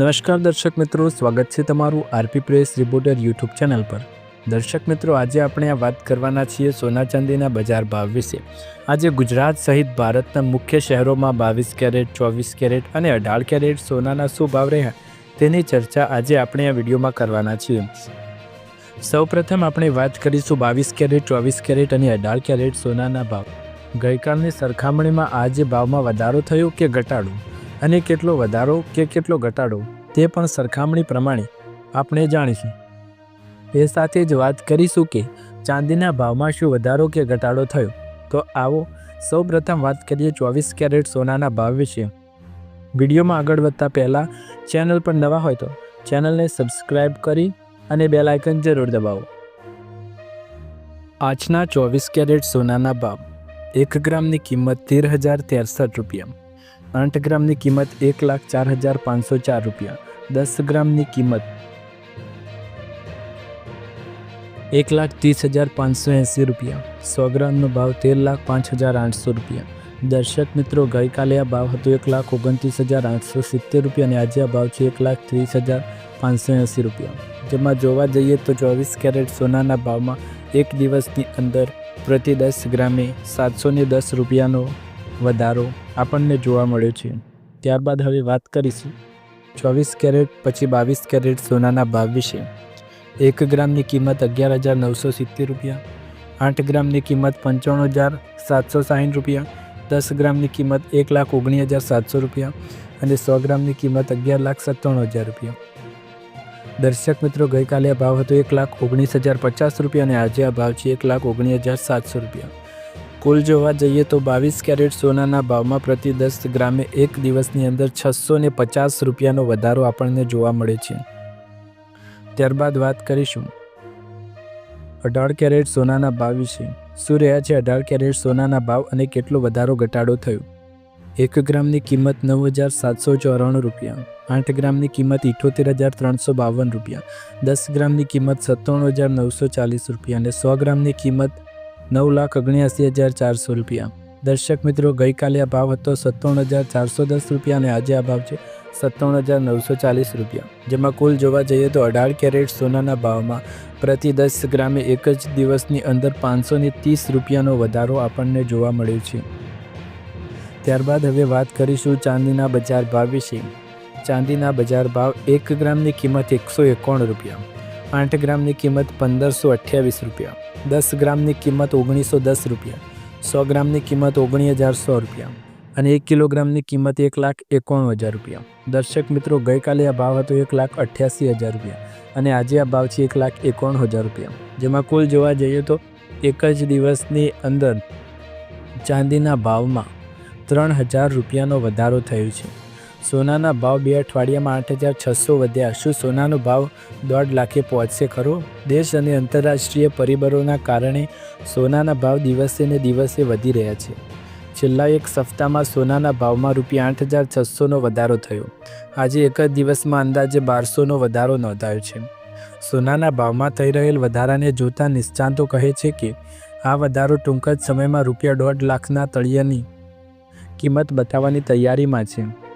નમસ્કાર દર્શક મિત્રો, સ્વાગત છે તમારું RP press reporter YouTube channel પર. દર્શક મિત્રો, આજે આપણે આ વાત કરવાના છીએ સોના ચાંદીના બજાર ભાવ વિશે. આજે ગુજરાત સહિત ભારતના મુખ્ય શહેરોમાં બાવીસ કેરેટ, ચોવીસ કેરેટ અને અઢાર કેરેટ સોનાના શું ભાવ રહ્યા, તેની ચર્ચા આજે આપણે આ વિડીયોમાં કરવાના છીએ. સૌપ્રથમ આપણે વાત કરીશું બાવીસ કેરેટ, ચોવીસ કેરેટ અને અઢાર કેરેટ સોનાના ભાવ. ગઈકાલની સરખામણીમાં આજે ભાવમાં વધારો થયો કે ઘટાડો? અને કેટલો વધારો કે કેટલો ઘટાડો તે પણ સરખામણી પ્રમાણે આપણે જાણીશું. એ સાથે જ વાત કરીશું કે ચાંદીના ભાવમાં શું વધારો કે ઘટાડો થયો. તો આવો સૌપ્રથમ વાત કરીએ ચોવીસ કેરેટ સોનાના ભાવ વિશે. વિડીયોમાં આગળ વધતા પહેલાં ચેનલ પર નવા હોય તો ચેનલને સબસ્ક્રાઈબ કરી અને બેલ આઇકન જરૂર દબાવો. આજના ચોવીસ કેરેટ સોનાના ભાવ એક ગ્રામની કિંમત તેર હજાર તેરસઠ રૂપિયા. આઠ ગ્રામની કિંમત એક લાખ ચાર હજાર પાંચસો ચાર રૂપિયા. દસ ગ્રામની કિંમત એક લાખ ત્રીસ હજાર પાંચસો એંસી રૂપિયા. સો ગ્રામનો ભાવ તેર લાખ પાંચ હજાર આઠસો રૂપિયા. દર્શક મિત્રો, ગઈકાલે આ ભાવ હતો એક લાખ ઓગણત્રીસ હજાર આઠસો સિત્તેર રૂપિયા અને આજે આ ભાવ છે એક લાખ ત્રીસ હજાર પાંચસો એંસી રૂપિયા. જેમાં જોવા જઈએ તો ચોવીસ કેરેટ સોનાના ભાવમાં એક દિવસની અંદર પ્રતિ દસ ગ્રામે સાતસો દસ રૂપિયાનો વધારો આપણને જોવા મળ્યો છે. ત્યારબાદ હવે વાત કરીશું ચોવીસ કેરેટ પછી બાવીસ કેરેટ સોનાના ભાવ વિશે. એક ગ્રામની કિંમત અગિયાર હજાર નવસો સિત્તેર રૂપિયા, આઠ ગ્રામની કિંમત પંચાણું હજાર સાતસો સાઠ રૂપિયા, દસ ગ્રામની કિંમત એક લાખ ઓગણીસ હજાર સાતસો રૂપિયા અને સો ગ્રામની કિંમત અગિયાર લાખ સત્તાણું હજાર રૂપિયા. દર્શક મિત્રો, ગઈકાલે આ ભાવ હતો એક લાખ ઓગણીસ હજાર પચાસ રૂપિયા અને આજે આ ભાવ છે એક લાખ ઓગણીસ હજાર સાતસો રૂપિયા. કુલ જોવા જઈએ તો બાવીસ કેરેટ સોનાના ભાવમાં પ્રતિ દસ ગ્રામે એક દિવસની અંદર છસો ને પચાસ રૂપિયાનો વધારો આપણને જોવા મળે છે. ત્યારબાદ વાત કરીશું. અઢાર કેરેટ સોનાના ભાવ વિશે. શું રહ્યા છે અઢાર કેરેટ સોનાના ભાવ અને કેટલો વધારો ઘટાડો થયો? એક ગ્રામની કિંમત નવ હજાર સાતસો ચોરાણું રૂપિયા. આઠ ગ્રામની કિંમત ઇઠોતેર હજાર ત્રણસો બાવન રૂપિયા. દસ ગ્રામની કિંમત સત્તાણું હજાર નવસો ચાલીસ રૂપિયા અને સો ગ્રામની કિંમત નવ લાખ ઓગણ્યાસી હજાર ચારસો રૂપિયા. દર્શક મિત્રો, ગઈકાલે આ ભાવ હતો સત્તાવન હજાર ચારસો દસ રૂપિયા અને આજે આ ભાવ છે સત્તાવન હજાર નવસો ચાલીસ રૂપિયા. જેમાં કુલ જોવા જઈએ તો અઢાર કેરેટ સોનાના ભાવમાં પ્રતિ દસ ગ્રામે એક જ દિવસની અંદર પાંચસો ત્રીસ રૂપિયાનો વધારો આપણને જોવા મળ્યો છે. ત્યારબાદ હવે વાત કરીશું ચાંદીના બજાર ભાવ વિશે. ચાંદીના બજાર ભાવ એક ગ્રામની કિંમત એકસો એકાણું રૂપિયા. આઠ ગ્રામની કિંમત પંદરસો અઠ્યાવીસ રૂપિયા. દસ ગ્રામની કિંમત ઓગણીસો દસ રૂપિયા. સો ગ્રામની કિંમત ઓગણીસ હજાર સો રૂપિયા. અને એક કિલોગ્રામની કિંમત એક લાખ એકાણું હજાર રૂપિયા. દર્શક મિત્રો, ગઈકાલે આ ભાવ હતો એક લાખ અઠ્યાસી હજાર રૂપિયા અને આજે આ ભાવ છે એક લાખ એકાણું હજાર રૂપિયા. જેમાં કુલ જોવા જઈએ તો એક જ દિવસની અંદર ચાંદીના ભાવમાં ત્રણ હજાર રૂપિયાનો વધારો થયો છે. સોનાના ભાવ બે અઠવાડિયામાં આઠ હજાર છસો વધ્યા. શું સોનાનો ભાવ દોઢ લાખે પહોંચશે ખરો? દેશ અને આંતરરાષ્ટ્રીય પરિબળોના કારણે સોનાના ભાવ દિવસે ને દિવસે વધી રહ્યા છે. છેલ્લા એક સપ્તાહમાં સોનાના ભાવમાં રૂપિયા આઠ હજાર છસોનો વધારો થયો. આજે એક જ દિવસમાં અંદાજે બારસોનો વધારો નોંધાયો છે. સોનાના ભાવમાં થઈ રહેલ વધારાને જોતા નિષ્ણાંતો કહે છે કે, આ વધારો ટૂંક જ સમયમાં રૂપિયા દોઢ લાખના તળિયાની કિંમત બતાવવાની તૈયારીમાં છે.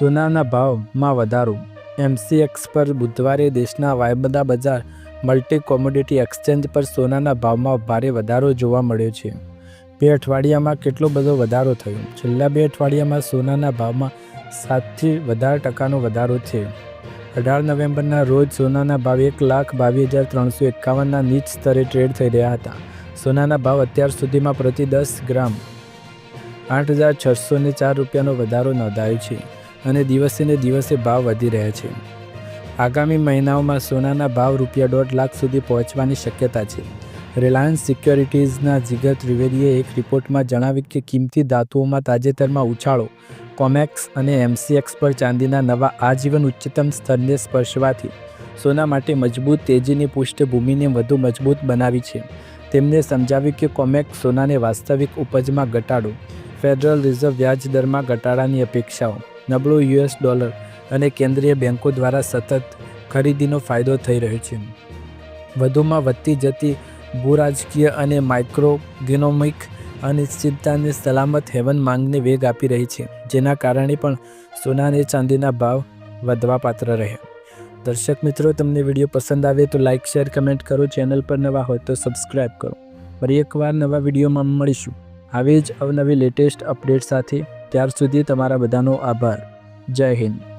સોનાના ભાવમાં વધારો. એમસીએક્સ પર બુધવારે દેશના વાયબદા બજાર મલ્ટી કોમોડિટી એક્સચેન્જ પર સોનાના ભાવમાં ભારે વધારો જોવા મળ્યો છે. બે અઠવાડિયામાં કેટલો બધો વધારો થયો? છેલ્લા બે અઠવાડિયામાં સોનાના ભાવમાં સાતથી વધારે ટકાનો વધારો છે. અઢાર નવેમ્બરના રોજ સોનાના ભાવ એક લાખ બાવીસ હજાર ત્રણસો એકાવનના નીચ સ્તરે ટ્રેડ થઈ રહ્યા હતા. સોનાના ભાવ અત્યાર સુધીમાં પ્રતિ દસ ગ્રામ આઠ હજાર છસો ચાર રૂપિયાનો વધારો નોંધાયો છે. અને દિવસે ને દિવસે ભાવ વધી રહ્યા છે. આગામી મહિનાઓમાં સોનાના ભાવ રૂપિયા દોઢ લાખ સુધી પહોંચવાની શક્યતા છે. રિલાયન્સ સિક્યોરિટીઝના જીગર ત્રિવેદીએ એક રિપોર્ટમાં જણાવ્યું કે કિંમતી ધાતુઓમાં તાજેતરમાં ઉછાળો, કોમેક્સ અને એમસીએક્સ પર ચાંદીના નવા આજીવન ઉચ્ચતમ સ્તરને સ્પર્શવાથી સોના માટે મજબૂત તેજીની પૃષ્ઠભૂમિને વધુ મજબૂત બનાવી છે. તેમને સમજાવ્યું કે કોમેક્સ સોનાને વાસ્તવિક ઉપજમાં ઘટાડો, ફેડરલ રિઝર્વ વ્યાજ દરમાં ઘટાડાની અપેક્ષાઓ નબળો યુએસ ડોલર અને કેન્દ્રીય બેન્કો દ્વારા સતત ખરીદીનો ફાયદો થઈ રહ્યો છે. વધુમાં વધતી જતી ભૂરાજકીય અને માઇક્રોગેનોમિક અનિશ્ચિતતાને સલામત હેવન માંગને વેગ આપી રહી છે, જેના કારણે પણ સોના અને ચાંદીના ભાવ વધવા પાત્ર રહ્યા. દર્શક મિત્રો, તમને વીડિયો પસંદ આવે તો લાઇક શેર, કમેન્ટ કરો. ચેનલ પર નવા હોય તો સબસ્ક્રાઈબ કરો. ફરી એકવાર નવા વિડીયોમાં મળીશું. આવી જ અવનવી લેટેસ્ટ અપડેટ સાથે ત્યાર સુધી તમારા બધાનો આભાર. જય હિન્દ.